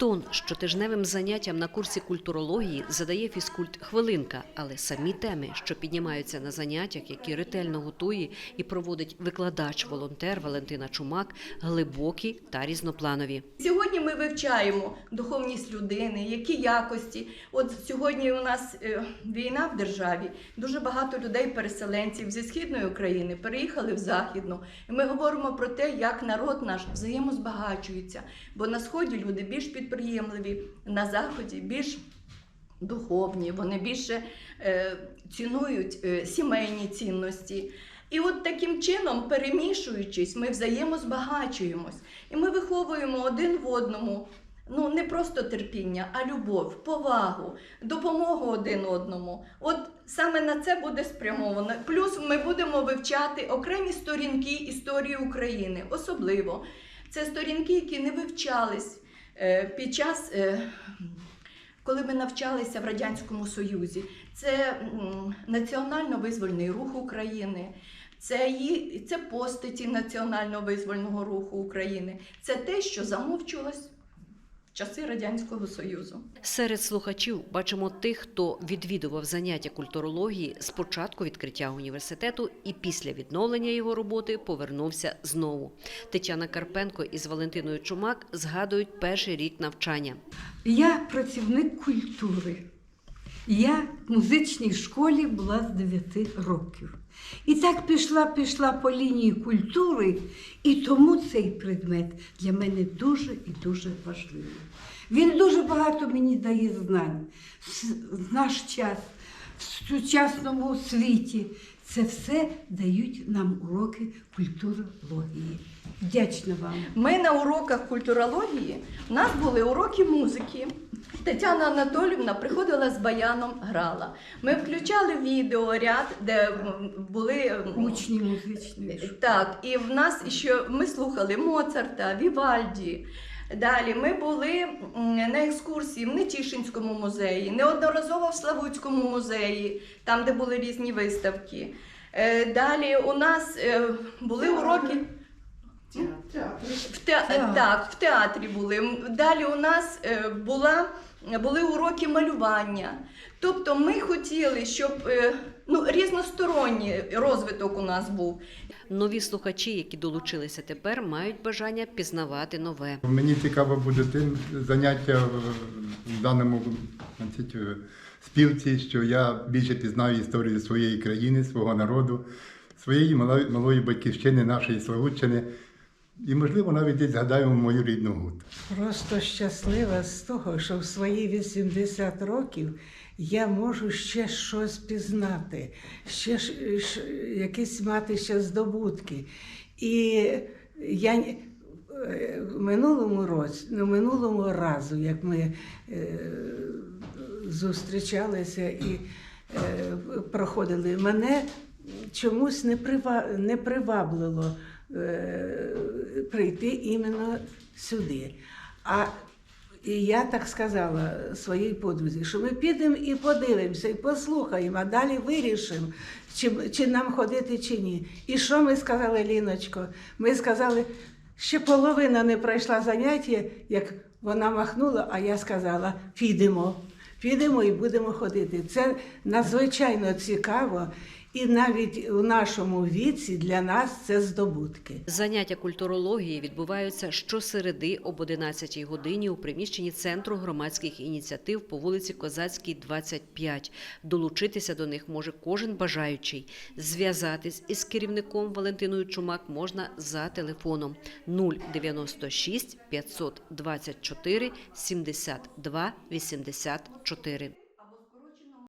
Тон щотижневим заняттям на курсі культурології задає фізкульт хвилинка, але самі теми, що піднімаються на заняттях, які ретельно готує і проводить викладач-волонтер Валентина Чумак, глибокі та різнопланові. Сьогодні ми вивчаємо духовність людини, які якості. От сьогодні у нас е, війна в державі. Дуже багато людей-переселенців зі східної України переїхали в західну. І ми говоримо про те, як народ наш взаємозбагачується. Бо на сході люди більш підприємливі, на заході більш духовні, вони більше е, цінують е, сімейні цінності. І от таким чином, перемішуючись, ми взаємозбагачуємось. І ми виховуємо один в одному ну, не просто терпіння, а любов, повагу, допомогу один одному. От саме на це буде спрямовано. Плюс ми будемо вивчати окремі сторінки історії України, особливо. Це сторінки, які не вивчались е, під час. е, коли ми навчалися в Радянському Союзі, це національно-визвольний рух України, це, її, це постаті національно-визвольного руху України, це те, що замовчувалось в часи Радянського Союзу. Серед слухачів бачимо тих, хто відвідував заняття культурології з початку відкриття університету і після відновлення його роботи повернувся знову. Тетяна Карпенко із Валентиною Чумак згадують перший рік навчання. Я працівник культури. Я в музичній школі була з 9 років. І так пішла, пішла по лінії культури, і тому цей предмет для мене дуже і дуже важливий. Він дуже багато мені дає знань. В наш час, в сучасному світі, це все дають нам уроки культурології. Вдячна вам. Ми на уроках культурології, у нас були уроки музики. Тетяна Анатолівна приходила з баяном, грала. Ми включали відеоряд, де були Учні школи. Так, і в нас ще ми слухали Моцарта, Вівальді. Далі ми були на екскурсії в Нетішинському музеї, неодноразово в Славутському музеї, там, де були різні виставки. Е, Далі у нас е, були уроки. В те... Так. Так, в театрі були. Далі у нас е, була, були уроки малювання. Тобто ми хотіли, щоб е, ну, різносторонній розвиток у нас був. Нові слухачі, які долучилися тепер, мають бажання пізнавати нове. Мені цікаво буде тим заняття в- даному значить, е, спілці, що я більше пізнаю історію своєї країни, свого народу, своєї малої батьківщини, нашої Славутчини. І, можливо, навіть згадаю мою рідну гуд. Просто щаслива з того, що в свої 80 років я можу ще щось пізнати, ще якісь мати ще здобутки. І я е, минулому році, ну, минулому разу, як ми е, зустрічалися і е, проходили, мене чомусь не, прива, не привабило е, прийти іменно сюди. А і я так сказала своїй подрузі, що ми підемо і подивимося, і послухаємо, а далі вирішимо, чи, чи нам ходити, чи ні. І що ми сказали, Ліночко? Ми сказали, ще половина не пройшла заняття, як вона махнула, а я сказала, підемо. Підемо і будемо ходити. Це надзвичайно цікаво, і навіть у нашому віці для нас це здобутки. Заняття культурології відбуваються щосереди об 11 годині у приміщенні Центру громадських ініціатив по вулиці Козацькій, 25. Долучитися до них може кожен бажаючий. Зв'язатись із керівником Валентиною Чумак можна за телефоном 096 524 72 84.